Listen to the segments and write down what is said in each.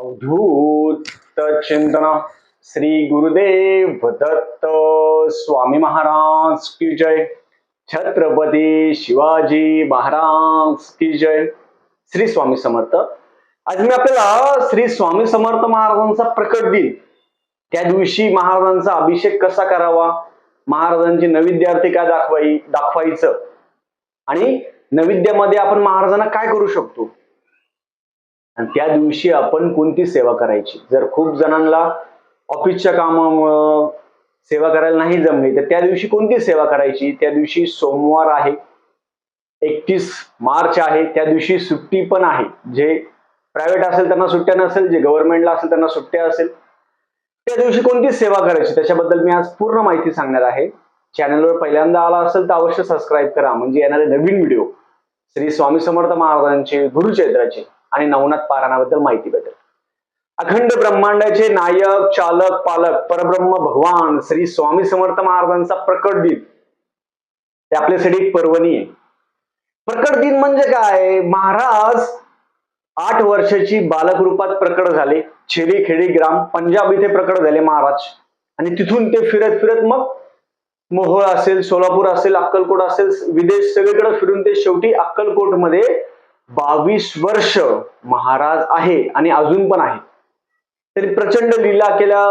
अवधूत चिंतन श्री गुरुदेव दत्त स्वामी महाराज की जय। छत्रपती शिवाजी महाराज की जय। श्री स्वामी समर्थ। आज मी आपल्याला श्री स्वामी समर्थ महाराजांचा प्रकट दिन त्या दिवशी महाराजांचा अभिषेक कसा करावा महाराजांची नैविद्यार्थी काय दाखवाई दाखवायचं आणि नैविद्यामध्ये आपण महाराजांना काय करू शकतो? आणि त्या दिवशी आपण कोणती सेवा करायची? जर खूप जणांना ऑफिसच्या कामामुळं सेवा करायला नाही जमली तर त्या दिवशी कोणती सेवा करायची? त्या दिवशी सोमवार आहे एकतीस मार्च आहे त्या दिवशी सुट्टी पण आहे. जे प्रायव्हेट असेल त्यांना सुट्ट्या नसेल जे गव्हर्नमेंटला असेल त्यांना सुट्ट्या असेल त्या दिवशी कोणती सेवा करायची? त्याच्याबद्दल मी आज पूर्ण माहिती सांगणार आहे. चॅनलवर पहिल्यांदा आला असेल तर अवश्य सबस्क्राईब करा. म्हणजे येणारे नवीन व्हिडिओ श्री स्वामी समर्थ महाराजांचे गुरुचैत्राचे आणि नवनाथ पारायणाबद्दल माहिती भेटेल. अखंड ब्रह्मांडाचे नायक चालक पालक परब्रह्म भगवान श्री स्वामी समर्थ महाराजांचा प्रकट दिन. ते आपल्यासाठी एक पर्वणी. आहे प्रकट दिन म्हणजे काय? महाराज आठ वर्षाची बालक रूपात प्रकट झाले. छेडी खेडी ग्राम पंजाब इथे प्रकट झाले महाराज. आणि तिथून ते फिरत फिरत मग मोहोळ असेल सोलापूर असेल अक्कलकोट असेल विदेश सगळीकडे फिरून ते शेवटी अक्कलकोटमध्ये बावीस वर्ष महाराज आहे आणि अजून पण आहे. त्यांनी प्रचंड लीला केल्या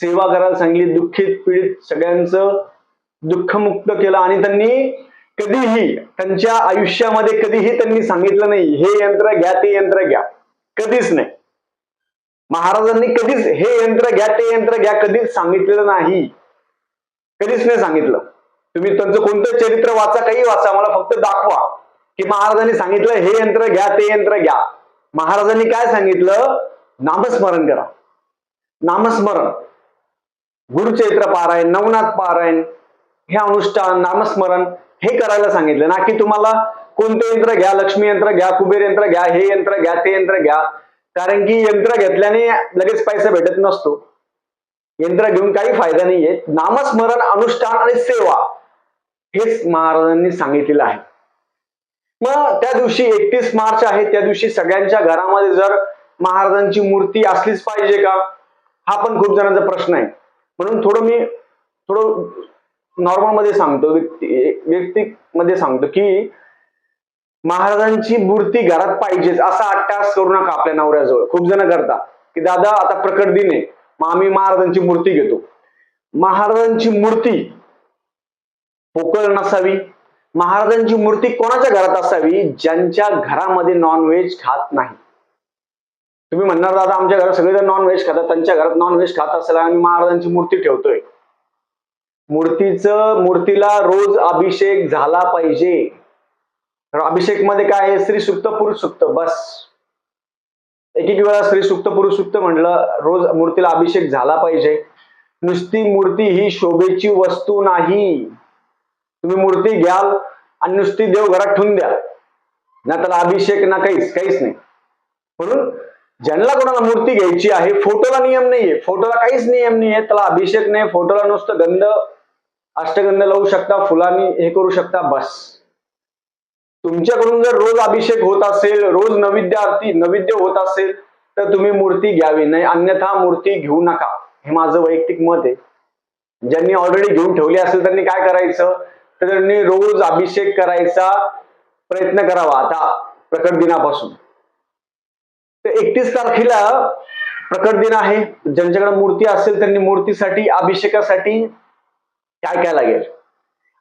सेवा करायला सांगली दुःखित पीडित सगळ्यांचं दुःखमुक्त केलं आणि त्यांनी कधीही त्यांच्या आयुष्यामध्ये कधीही त्यांनी सांगितलं नाही हे यंत्र घ्या ते यंत्र घ्या. कधीच नाही. महाराजांनी कधीच हे यंत्र घ्या ते यंत्र घ्या कधीच सांगितलेलं नाही. कधीच नाही सांगितलं. तुम्ही त्यांचं कोणतं चरित्र वाचा काही वाचा मला फक्त दाखवा. की महाराजांनी सांगितलं हे यंत्र घ्या ते यंत्र घ्या. महाराजांनी काय सांगितलं? नामस्मरण करा. नामस्मरण. गुरुचैत्र पारायण नवनाथ पारायण हे अनुष्ठान नामस्मरण हे करायला सांगितलं ना की तुम्हाला कोणते यंत्र घ्या लक्ष्मी यंत्र घ्या कुबेर यंत्र घ्या हे यंत्र घ्या ते यंत्र घ्या. कारण की यंत्र घेतल्याने लगेच पैसा भेटत नसतो. यंत्र घेऊन काही फायदा नाहीये. नामस्मरण अनुष्ठान आणि सेवा. हेच महाराजांनी सांगितलेलं आहे. मग त्या दिवशी एकतीस मार्च आहे त्या दिवशी सगळ्यांच्या घरामध्ये जर महाराजांची मूर्ती असलीच पाहिजे का? हा पण खूप जणांचा प्रश्न आहे. म्हणून थोडं मी थोडं नॉर्मलमध्ये सांगतो व्यक्ती व्यक्तिकमध्ये सांगतो की महाराजांची मूर्ती घरात पाहिजेच असा अट्टास करू नका आपल्या नवऱ्याजवळ. खूप जण करता. की दादा आता प्रकट दिन आहे मग आम्ही महाराजांची मूर्ती घेतो. महाराजांची मूर्ती पोकळ नसावी महाराजांची मूर्ती कोणाच्या घरात असावी? ज्यांच्या घरामध्ये नॉनव्हेज खात नाही. तुम्ही म्हणणार दादा आमच्या घरात सगळेजण नॉनव्हेज खातात त्यांच्या घरात नॉनव्हेज खात असेल आणि महाराजांची मूर्ती ठेवतोय. मूर्तीचं मूर्तीला रोज अभिषेक झाला पाहिजे. अभिषेकमध्ये काय आहे? श्री सुक्त पुरुष सुप्त बस. एक एक वेळा श्री सुक्त पुरुष सुक्त म्हटलं रोज मूर्तीला अभिषेक झाला पाहिजे. नुसती मूर्ती ही शोभेची वस्तू नाही. तुम्ही मूर्ती घ्याल आणि नुसती देव घरात ठेवून द्या. ना त्याला अभिषेक ना काहीच काहीच नाही. म्हणून ज्यांना कोणाला मूर्ती घ्यायची आहे फोटोला नियम नाहीये. फोटोला काहीच नियम नाहीये. त्याला अभिषेक नाही फोटोला नुसतं गंध अष्टगंध लावू शकता फुलांनी हे करू शकता बस. तुमच्याकडून जर रोज अभिषेक होत असेल रोज नैवेद्य आरती नैवेद्य होत असेल तर तुम्ही मूर्ती घ्यावी. नाही अन्यथा मूर्ती घेऊ नका. हे माझं वैयक्तिक मत आहे. ज्यांनी ऑलरेडी घेऊन ठेवली असेल त्यांनी काय करायचं? तर त्यांनी रोज अभिषेक करायचा प्रयत्न करावा आता प्रकट दिनापासून. तर एकतीस तारखेला प्रकट दिन आहे. ज्यांच्याकडे मूर्ती असेल त्यांनी मूर्तीसाठी अभिषेकासाठी काय काय लागेल?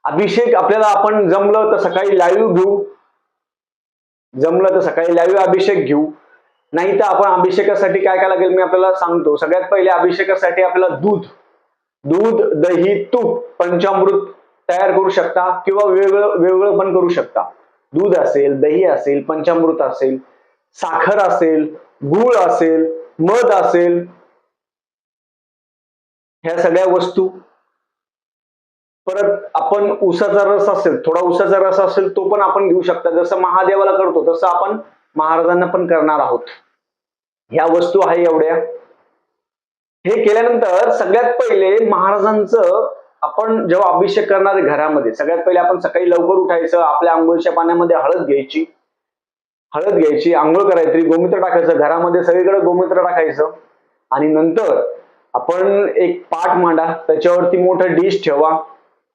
अभिषेक आपल्याला आपण जमलं तर सकाळी लाईव्ह घेऊ. जमलं तर सकाळी लाईव्ह अभिषेक घेऊ. नाही तर आपण अभिषेकासाठी काय काय लागेल मी आपल्याला सांगतो. सगळ्यात पहिले अभिषेकासाठी आपल्याला दूध. दूध दही तूप पंचामृत तयार करू शकता किंवा वेगळं वेगळं पण करू शकता. दूध असेल दही असेल पंचामृत असेल साखर असेल गुळ असेल मध असेल ह्या सगळ्या वस्तू. परत आपण उसाचा रस असेल थोडा उसाचा रस असेल तो पण आपण घेऊ शकता. जसं महादेवाला करतो तसं आपण महाराजांना पण करणार आहोत. ह्या वस्तू आहे एवढ्या. हे केल्यानंतर सगळ्यात पहिले महाराजांचं आपण जेव्हा अभिषेक करणार घरामध्ये सगळ्यात पहिले आपण सकाळी लवकर उठायचं आपल्या आंघोळीच्या पाण्यामध्ये हळद घ्यायची. हळद घ्यायची आंघोळ करायची गोमूत्र टाकायचं घरामध्ये सगळीकडे गोमूत्र टाकायचं. आणि नंतर आपण एक पाट मांडा त्याच्यावरती मोठं डिश ठेवा.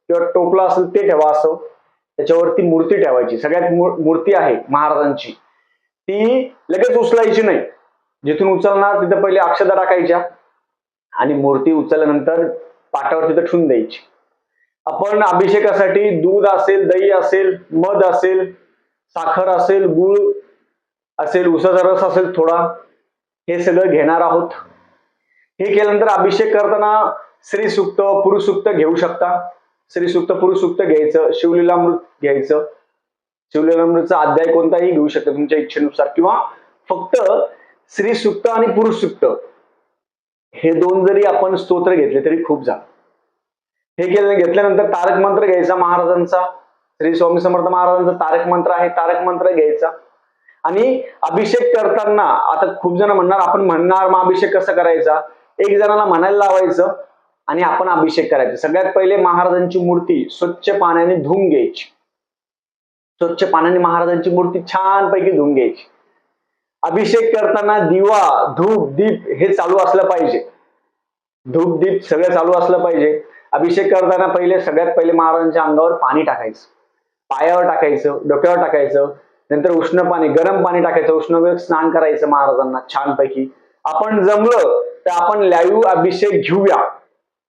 किंवा टोपला असेल ते ठेवा असं. त्याच्यावरती मूर्ती ठेवायची. सगळ्यात मूर्ती आहे महाराजांची. ती लगेच उचलायची नाही. जिथून उचलणार तिथं पहिले अक्षता टाकायच्या. आणि मूर्ती उचलल्यानंतर पाटावर तिथं ठेवून द्यायची. आपण अभिषेकासाठी दूध असेल दही असेल मध असेल साखर असेल गुळ असेल उसाचा रस असेल थोडा हे सगळं घेणार आहोत. हे केल्यानंतर अभिषेक करताना श्री सुक्त पुरुष सुक्त घेऊ शकता. श्री सुक्त पुरुष सुक्त घ्यायचं. शिवलीलामृत घ्यायचं. शिवलीलामृतचा अध्याय कोणताही घेऊ शकता तुमच्या इच्छेनुसार. किंवा फक्त श्री सुक्त आणि पुरुष सुक्त. हे दोन जरी आपण स्तोत्र घेतले तरी खूप झालं. हे केलं घेतल्यानंतर तारक मंत्र घ्यायचा महाराजांचा. श्री स्वामी समर्थ महाराजांचा तारक मंत्र आहे तारक मंत्र घ्यायचा. आणि अभिषेक करताना आता खूप जण म्हणणार आपण म्हणणार मग अभिषेक कसा करायचा? एक जणाला म्हणायला लावायचं आणि आपण अभिषेक करायचा. सगळ्यात पहिले महाराजांची मूर्ती स्वच्छ पाण्याने धुवून घ्यायची. स्वच्छ पाण्याने महाराजांची मूर्ती छानपैकी धुवून घ्यायची. अभिषेक करताना दिवा धूप दीप हे चालू असलं पाहिजे. धूप दीप सगळं चालू असलं पाहिजे. अभिषेक करताना पहिले सगळ्यात पहिले महाराजांच्या अंगावर पाणी टाकायचं. पायावर टाकायचं डोक्यावर टाकायचं. नंतर उष्ण पाणी गरम पाणी टाकायचं. उष्ण स्नान करायचं महाराजांना छानपैकी. आपण जमलं तर आपण लाईव्ह अभिषेक घेऊया.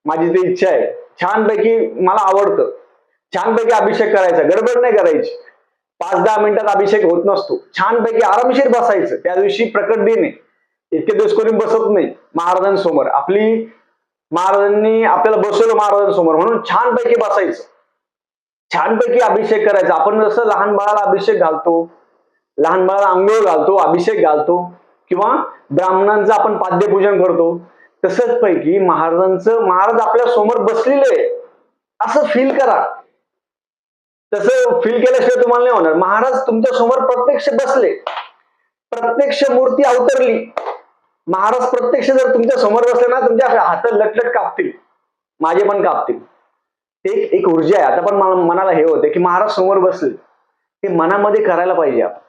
माझी ती इच्छा आहे. छानपैकी मला आवडतं. छानपैकी अभिषेक करायचा. गडबड नाही करायची. पाच दहा मिनिटात अभिषेक होत नसतो. छानपैकी आरामशीर बसायचं. त्या दिवशी प्रकट दिन आहे. इतके दिवस कोणी बसत नाही. महाराजांसमोर आपली महाराजांनी आपल्याला बसवलं महाराजांसमोर म्हणून छानपैकी बसायचं. छानपैकी अभिषेक करायचा. आपण जसं लहान बाळाला अभिषेक घालतो लहान बाळाला आंघोळ घालतो अभिषेक घालतो किंवा ब्राह्मणांचं आपण पाद्यपूजन करतो तसंच पैकी महाराजांचं महाराज आपल्यासमोर बसलेले आहे असं फील करा. तसं फील केल्याशिवाय तुम्हाला नाही होणार. महाराज तुमच्यासमोर प्रत्यक्ष बसले. प्रत्यक्ष मूर्ती अवतरली. महाराज प्रत्यक्ष जर तुमच्यासमोर बसले ना तुमच्या हात लटलट कापतील. माझे पण कापतील. ते एक- एक ऊर्जा आहे. आता पण मनाला हे होते की महाराज समोर बसले. ते मनामध्ये करायला पाहिजे आपण.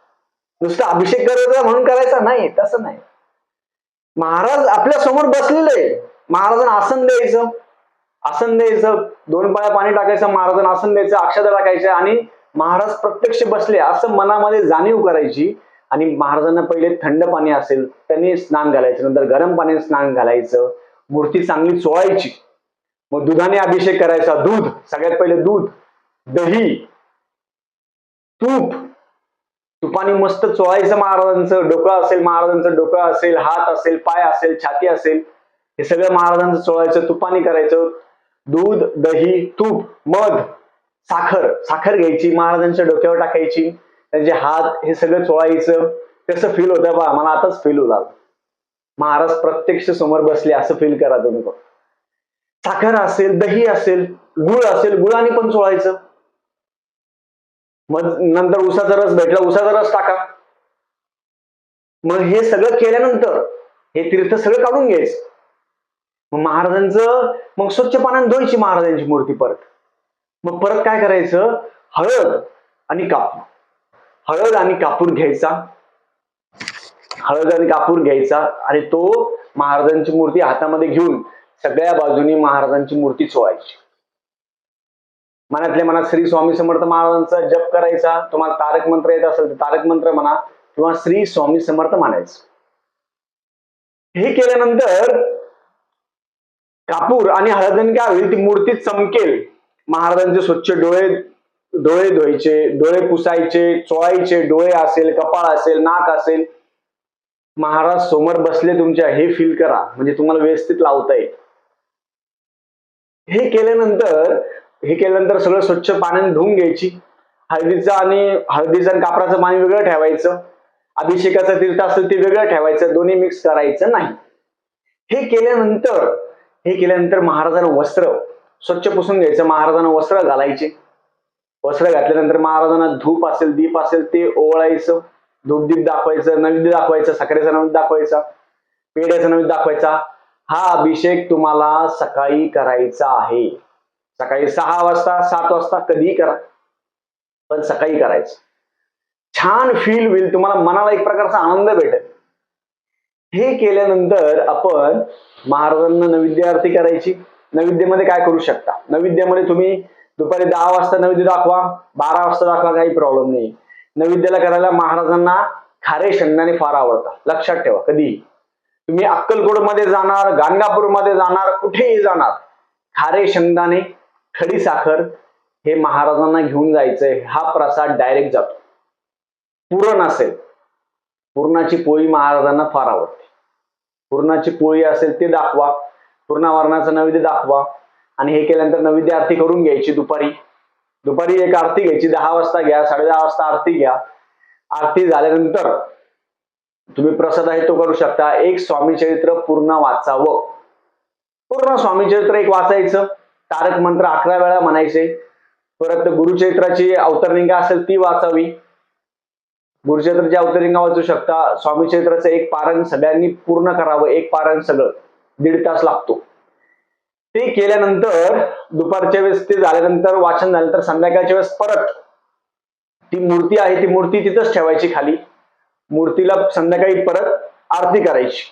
नुसतं अभिषेक करायचा म्हणून करायचा नाही तसं नाही. महाराज आपल्यासमोर बसलेले. आहे. महाराजांना आसन द्यायचं. आसन द्यायचं दोन पाया पाणी टाकायचं महाराजांना आसन द्यायचं अक्षता टाकायच्या आणि महाराज प्रत्यक्ष बसले असं मनामध्ये जाणीव करायची आणि महाराजांना पहिले थंड पाणी असेल त्यांनी स्नान घालायचं नंतर गरम पाण्याने स्नान घालायचं मूर्ती चांगली चोळायची. मग दुधाने अभिषेक करायचा दूध सगळ्यात पहिले दूध दही तूप. तुपाने मस्त चोळायचं महाराजांचं डोकं असेल महाराजांचं डोकं असेल हात असेल पाय असेल छाती असेल हे सगळं महाराजांचं चोळायचं तुपाने करायचं. दूध दही तूप मध साखर. साखर घ्यायची महाराजांच्या डोक्यावर टाकायची. त्यांचे हात हे सगळं चोळायचं. कसं फील होतं बा? मला आताच फील होऊ महाराज प्रत्यक्ष समोर बसले असं फील करा तुम्ही बघ साखर असेल दही असेल गुळ असेल गुळाने पण चोळायचं. मग नंतर उसाचा रस भेटला उसाचा रस टाका. मग हे सगळं केल्यानंतर हे तीर्थ सगळं काढून घ्यायचं. मग महाराजांचं मग स्वच्छ पाण्याने धुवायची महाराजांची मूर्ती परत. मग परत काय करायचं? हळद आणि कापूर हळद आणि कापूर घ्यायचा. हळद आणि कापूर घ्यायचा. आणि तो महाराजांची मूर्ती हातामध्ये घेऊन सगळ्या बाजूनी महाराजांची मूर्ती चोळायची. मनातल्या मनात श्री स्वामी समर्थ महाराजांचा जप करायचा. तुम्हाला तारक मंत्र येत असेल तर तारक मंत्र म्हणा किंवा श्री स्वामी समर्थ मानायचं हे केल्यानंतर कापूर आणि हळदीने काय होईल ती मूर्ती चमकेल. महाराजांचे स्वच्छ डोळे डोळे धुवायचे डोळे पुसायचे चोळायचे डोळे असेल कपाळ असेल नाक असेल. महाराज समोर बसले तुमच्या हे फील करा. म्हणजे तुम्हाला व्यवस्थित लावता येईल. हे केल्यानंतर हे केल्यानंतर सगळं स्वच्छ पाण्याने धुवून घ्यायची. हळदीचं आणि हळदीचं आणि कापराचं पाणी वेगळं ठेवायचं. अभिषेकाचं तीर्थ असेल ते वेगळं ठेवायचं. दोन्ही मिक्स करायचं नाही. हे केल्यानंतर हे केल्यानंतर महाराजांना वस्त्र स्वच्छ पुसून घ्यायचं. महाराजांना वस्त्र घालायचे. वस्त्र घातल्यानंतर महाराजांना धूप असेल दीप असेल ते ओवळायचं. धूपदीप दाखवायचं नैवेद्य दाखवायचं साखरेचा नैवेद्य दाखवायचा पेढ्याचा नैवेद्य दाखवायचा. हा अभिषेक तुम्हाला सकाळी करायचा आहे. सकाळी सहा वाजता सात वाजता कधीही करा पण सकाळी करायचं. छान फील होईल तुम्हाला मनाला एक प्रकारचा आनंद भेटेल. हे केल्यानंतर आपण महाराजांना नैवेद्य आरती करायची. नैवेद्यामध्ये काय करू शकता? नैवेद्यामध्ये तुम्ही दुपारी दहा वाजता नैवेद्य दाखवा बारा वाजता दाखवा काही प्रॉब्लेम नाही. नैवेद्याला करायला महाराजांना खारे शेंगदाणे फार आवडतात. लक्षात ठेवा कधीही. तुम्ही अक्कलकोटमध्ये जाणार गाणगापूरमध्ये जाणार कुठेही जाणार खारे शेंगदाणे खडी साखर हे महाराजांना घेऊन जायचंय. हा प्रसाद डायरेक्ट जातो. पुरण असेल पुरणाची पोळी महाराजांना फार आवडते. पुरणाची पोळी असेल ते दाखवा. पूर्णावरणाचं नैवेद्य दाखवा. आणि हे केल्यानंतर नैवेद्य आरती करून घ्यायची दुपारी. दुपारी एक आरती घ्यायची. दहा वाजता घ्या साडे दहा वाजता आरती घ्या. आरती झाल्यानंतर तुम्ही प्रसाद आहे तो करू शकता. एक स्वामी चरित्र पूर्ण वाचावं. पूर्ण स्वामी चरित्र एक वाचायचं. तारक मंत्र अकरा वेळा म्हणायचे. परत गुरुचरित्राची अवतरणिका असेल ती वाचावी. गुरुचरित्राची अवतरिंगा वाचू शकता स्वामी क्षेत्राचं एक पारण सगळ्यांनी पूर्ण करावं एक पारायण सगळं दीड तास लागतो. ते केल्यानंतर दुपारच्या वेळेस ते झाल्यानंतर वाचन झाल्यानंतर संध्याकाळच्या वेळेस परत ती मूर्ती आहे ती मूर्ती तिथंच ठेवायची खाली. मूर्तीला संध्याकाळी परत आरती करायची.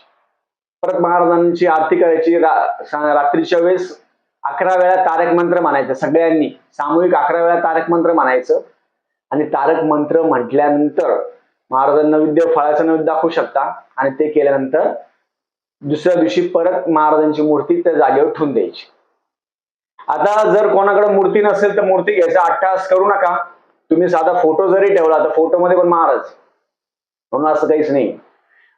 परत महाराजांची आरती करायची. रा- रात्रीच्या वेळेस अकरा वेळा तारक मंत्र म्हणायचं सगळ्यांनी. सामूहिक अकरा वेळा तारक मंत्र म्हणायचं. आणि तारक मंत्र म्हटल्यानंतर महाराजांना विद्य फळाचं नैवेद्य दाखवू शकता. आणि ते केल्यानंतर दुसऱ्या दिवशी परत महाराजांची मूर्ती त्या जागेवर ठेवून द्यायची. आता जर कोणाकडे मूर्ती नसेल तर मूर्ती घ्यायचा अट्टास करू नका. तुम्ही साधा फोटो जरी ठेवला तर फोटोमध्ये पण महाराज. म्हणून असं काहीच नाही.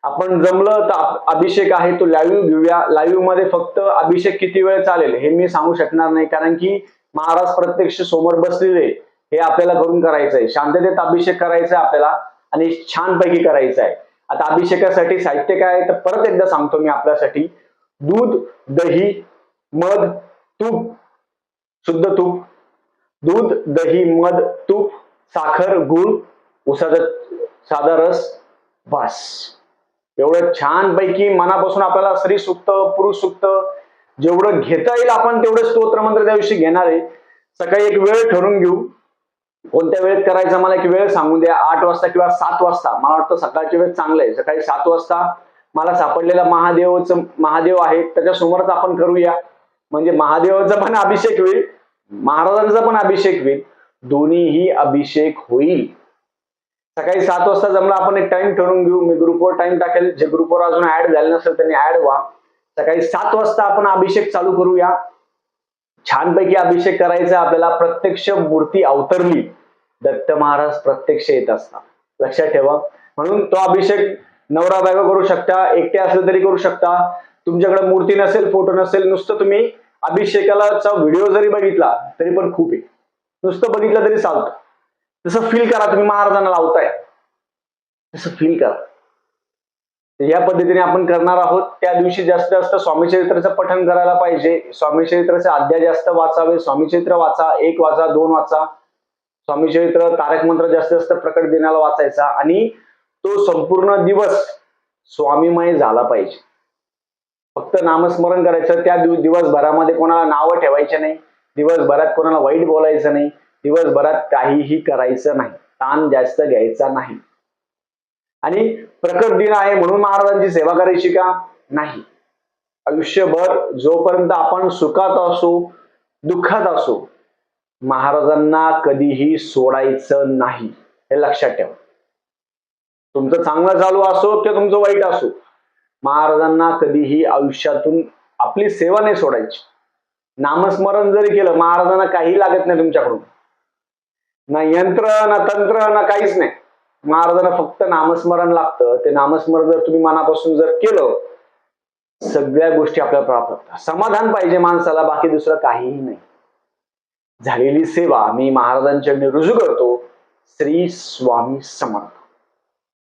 आपण जमलं तर अभिषेक आहे तो लाईव्ह घेऊया. लाईव्हमध्ये फक्त अभिषेक किती वेळ चालेल हे मी सांगू शकणार नाही. कारण की महाराज प्रत्यक्ष समोर बसलेले हे आपल्याला करून करायचं आहे शांततेत अभिषेक करायचा आहे आपल्याला आणि छानपैकी करायचं आहे. आता अभिषेकासाठी साहित्य काय आहे? तर परत एकदा सांगतो मी आपल्यासाठी. दूध दही मध तूप शुद्ध तूप. दूध दही मध तूप साखर गुळ उसाचा साधा रस भास एवढं छान पैकी मनापासून आपल्याला स्त्री सुक्त पुरुष सुक्त जेवढं घेता येईल आपण तेवढं स्तोत्र मंत्र त्या दिवशी घेणार आहे. सकाळी एक वेळ ठरून घेऊ. कोणत्या वेळेत करायचा? मला एक वेळ सांगून द्या. आठ वाजता किंवा सात वाजता. मला वाटतं सकाळची वेळ चांगलं आहे. सकाळी सात वाजता मला सापडलेला महादेवचं महादेव आहे. त्याच्या समोरच आपण करूया. म्हणजे महादेवाचा पण अभिषेक होईल. महाराजांचा पण अभिषेक होईल. दोन्हीही अभिषेक होईल. सकाळी सात वाजता जमला आपण एक टाइम ठरवून घेऊ. मी ग्रुपवर टाइम टाकेल. जे ग्रुपवर अजून ऍड झाले नसेल त्यांनी ऍड व्हा. सकाळी सात वाजता आपण अभिषेक चालू करूया. छानपैकी अभिषेक करायचा आपल्याला प्रत्यक्ष मूर्ती अवतरली. दत्त महाराज प्रत्यक्ष येत असतात. लक्षात ठेवा. म्हणून तो अभिषेक नवरा बायको करू शकता एकटे असले तरी करू शकता. तुमच्याकडे मूर्ती नसेल फोटो नसेल नुसतं तुम्ही अभिषेकाचा व्हिडिओ जरी बघितला तरी पण खूप आहे. नुसतं बघितलं तरी चालतं. तसं फील करा तुम्ही महाराजांना लावताय. तसं फील करा. या पद्धतीने आपण करणार आहोत. त्या दिवशी जास्तीत जास्त स्वामी चरित्राचं पठण करायला पाहिजे. स्वामी चरित्राचे अध्याय जास्त वाचावे. स्वामी चरित्र वाचा एक वाचा दोन वाचा. स्वामी चरित्र तारक मंत्र जास्तीत जास्त प्रकट दिनाला वाचायचा आणि तो संपूर्ण दिवस स्वामीमय झाला पाहिजे. फक्त नामस्मरण करायचं. त्या दिवसभरामध्ये कोणाला नावं ठेवायचे नाही. दिवसभरात कोणाला वाईट बोलायचं नाही. दिवसभरात काहीही करायचं नाही. ताण जास्त घ्यायचा नाही. आणि प्रकट दिन आहे म्हणून महाराजांची सेवा करायची का? नाही. आयुष्यभर जोपर्यंत आपण सुखात असो दुःखात असो महाराजांना कधीही सोडायचं नाही. हे लक्षात ठेवा. तुमचं चांगलं चालू असो किंवा तुमचं वाईट असो महाराजांना कधीही आयुष्यातून आपली सेवा नाही सोडायची. नामस्मरण जरी केलं महाराजांना काही लागत नाही तुमच्याकडून. ना यंत्र ना तंत्र ना काहीच नाही. महाराजांना फक्त नामस्मरण लागतं. ते नामस्मरण जर तुम्ही मनापासून जर केलं सगळ्या गोष्टी आपल्याला प्राप्त होतात. समाधान पाहिजे माणसाला बाकी दुसरं काहीही नाही. झालेली सेवा मी महाराजांच्या रुजू करतो. श्री स्वामी समर्थ.